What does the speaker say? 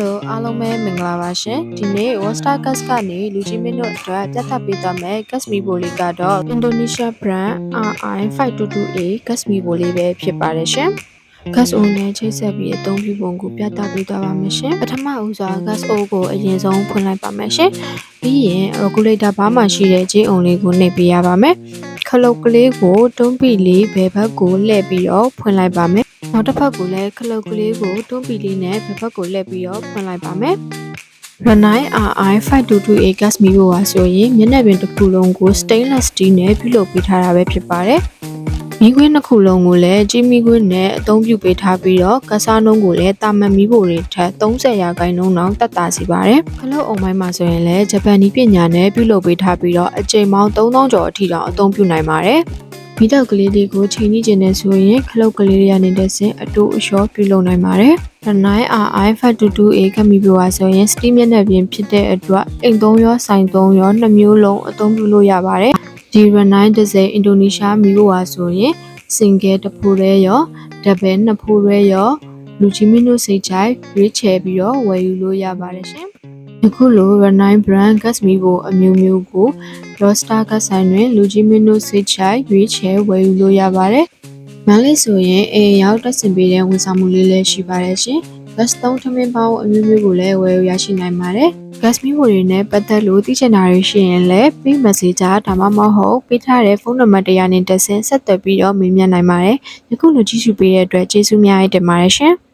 Hello အားလုံးပဲမင်္ဂလာပါရှင်ဒီနေ့ Wester Gas ကနေလူကြီးမင်းတို့အတွက်ပြသပေးသွားမယ် Gas Mibo လေးကတော့ Indonesia brand RI522A Gas Mibo လေးပဲဖြစ်ပါတယ်ရှင် gas o နဲ့ချိတ်ဆက်ပြီးအသုံးပြုပုံကိုပြသပေးသွားပါမယ်ရှင်ပထမဦးစွာ gas o ကိုအရင်ဆုံးဖွင့်လိုက်ပါမယ်ရှင်ပြီးရင် regulator ဘားမှရှိတဲ့ J အုံလေးကိုနှိပ်ပေးရပါမယ် ခလုတ်ကလေးကိုတွန်းပီလေးဘယ်ဘက်ကိုလှည့်ပြီးတော့ဖွင့်လိုက်ပါမယ်နောက်တစ်ဖက်ကိုလည်းခလုတ်ကလေးကိုတွန်းပီလေးနဲ့ဘယ်ဘက်ကိုလှည့်ပြီးတော့ဖွင့်လိုက်ပါမယ် Renai RI 522A gas မီဘိုပါဆိုရင်မျက်နှာပြင်တစ်ခုလုံးကို stainless steel နဲ့ပြုလုပ်ပေးထားတာပဲဖြစ်ပါတယ်။ မီးခွင်းတစ်ခုလုံးကိုလည်းကြီးမီးခွင်းနဲ့အသုံးပြုပေးထားပြီးတော့ကစားနှုံးကိုလည်းတာမန်မီးဘိုတွေထက်30ရာခိုင်နှုန်းတောင်တက်တာစီပါတယ်။ခလုတ်အုံပိုင်းမှာဆိုရင်လည်းဂျပန်နီးပညာနဲ့ပြုလုပ်ပေးထားပြီးတော့အချိန်ပေါင်း3000ကျော်အထိတောင်အသုံးပြုနိုင်ပါတယ်။မီးတောက်ကလေးလေးကိုချိန်နှိကျင်နေဆိုရင်ခလုတ်ကလေးတွေကနေတဲ့ဆင်အတူအလျှောပြုလုပ်နိုင်ပါတယ်။ Renai RI 522A ကမီပြွာဆိုရင် Steam မျက်နှာပြင်ဖြစ်တဲ့အတွက်အိမ်သုံးရောဆိုင်သုံးရောနှစ်မျိုးလုံးအသုံးပြုလို့ရပါတယ်။ ဒီ Renai တစ်စိမ်အင်ဒိုနီးရှားမီဘွာဆိုရင် single တစ်ဖိုးရဲရော double နှစ်ဖိုးရဲရောလူကြီးမင်းတို့စိတ်ချိုက်ရွေးချယ်ပြီးတော့ဝယ်ယူလို့ရပါတယ်ရှင်။အခုလို Renai brand gas မီဘိုအမျိုးမျိုးကို Roster gas ဆိုင်တွင်လူကြီးမင်းတို့စိတ်ချိုက်ရွေးချယ်ဝယ်ယူလို့ရပါတယ်။မန်လေးဆိုရင်အေရောက်တက်ဆင်ပေးတဲ့ဝန်ဆောင်မှုလေးလည်းရှိပါတယ်ရှင်။ gas သုံးထမင်းပေါင်းအမျိုးမျိုးကိုလည်းဝယ်ယူရရှိနိုင်ပါတယ်။ gas မီဘိုတွေနဲ့ပတ်သက်လို့သိချင်တာတွေရှိရင်လည်းပြီး messenger ဒါမှမဟုတ်ပေးထားတဲ့ဖုန်းနံပါတ်တရားနဲ့တက်ဆင်ဆက်သွယ်ပြီးတော့မေးမြန်းနိုင်ပါတယ်။ယခုလိုကြည့်ရှုပေးတဲ့အတွက်ကျေးဇူးများတင်ပါတယ်ရှင်။